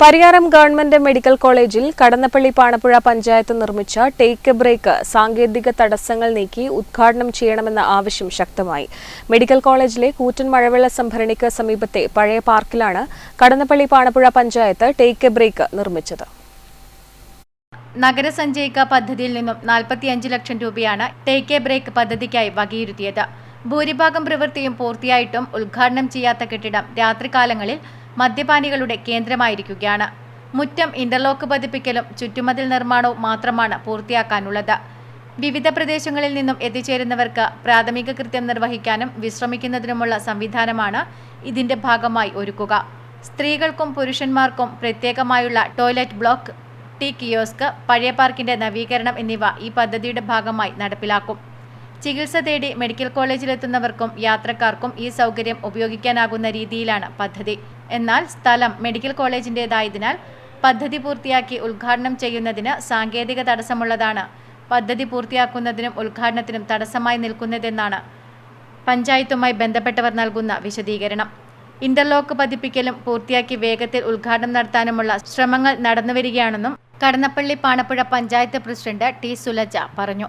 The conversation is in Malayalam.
പരിയാരം ഗവൺമെന്റ് മെഡിക്കൽ കോളേജിൽ കടന്നപ്പള്ളി പാണപ്പുഴ പഞ്ചായത്ത് നിർമ്മിച്ച ടേക്ക് എ ബ്രേക്ക് സാങ്കേതിക തടസ്സങ്ങൾ നീക്കി ഉദ്ഘാടനം ചെയ്യണമെന്ന ആവശ്യം ശക്തമായി. മെഡിക്കൽ കോളേജിലെ കൂറ്റൻ മഴവെള്ള സംഭരണിക്ക് സമീപത്തെ പഴയ പാർക്കിലാണ് Kadannappally Panapuzha panchayat take a break നിർമ്മിച്ചത്. നഗരസഞ്ചയിക പദ്ധതിയിൽ നിന്നും നാൽപ്പത്തിയഞ്ച് ലക്ഷം രൂപയാണ് ടേക്ക് എ ബ്രേക്ക് പദ്ധതിക്കായി വകയിരുത്തിയത്. ഭൂരിഭാഗം പ്രവൃത്തിയും പൂർത്തിയായിട്ടും ഉദ്ഘാടനം ചെയ്യാത്ത കെട്ടിടം രാത്രികാലങ്ങളിൽ മദ്യപാനികളുടെ കേന്ദ്രമായിരിക്കുകയാണ്. മുറ്റം ഇന്റർലോക്ക് പതിപ്പിക്കലും ചുറ്റുമതിൽ നിർമ്മാണവും മാത്രമാണ് പൂർത്തിയാക്കാനുള്ളത്. വിവിധ പ്രദേശങ്ങളിൽ നിന്നും എത്തിച്ചേരുന്നവർക്ക് പ്രാഥമിക കൃത്യം നിർവഹിക്കാനും വിശ്രമിക്കുന്നതിനുമുള്ള സംവിധാനമാണ് ഇതിന്റെ ഭാഗമായി ഒരുക്കുക. സ്ത്രീകൾക്കും പുരുഷന്മാർക്കും പ്രത്യേകമായുള്ള ടോയ്ലറ്റ് ബ്ലോക്ക് ടി കിയോസ്ക് പഴയ പാർക്കിന്റെ നവീകരണം എന്നിവ ഈ പദ്ധതിയുടെ ഭാഗമായി നടപ്പിലാക്കും. ചികിത്സ തേടി മെഡിക്കൽ കോളേജിലെത്തുന്നവർക്കും യാത്രക്കാർക്കും ഈ സൗകര്യം ഉപയോഗിക്കാനാകുന്ന രീതിയിലാണ് പദ്ധതി. എന്നാൽ സ്ഥലം മെഡിക്കൽ കോളേജിന്റേതായതിനാൽ പദ്ധതി പൂർത്തിയാക്കി ഉദ്ഘാടനം ചെയ്യുന്നതിന് സാങ്കേതിക തടസ്സമുള്ളതാണ്. പദ്ധതി പൂർത്തിയാക്കുന്നതിനും ഉദ്ഘാടനത്തിനും തടസ്സമായി നിൽക്കുന്നതെന്നാണ് പഞ്ചായത്തുമായി ബന്ധപ്പെട്ടവർ നൽകുന്ന വിശദീകരണം. ഇന്റർലോക്ക് പതിപ്പിക്കലും പൂർത്തിയാക്കി വേഗത്തിൽ ഉദ്ഘാടനം നടത്താനുമുള്ള ശ്രമങ്ങൾ നടന്നുവരികയാണെന്നും കടന്നപ്പള്ളി പാണപ്പുഴ പഞ്ചായത്ത് പ്രസിഡന്റ് ടി. സുലജ പറഞ്ഞു.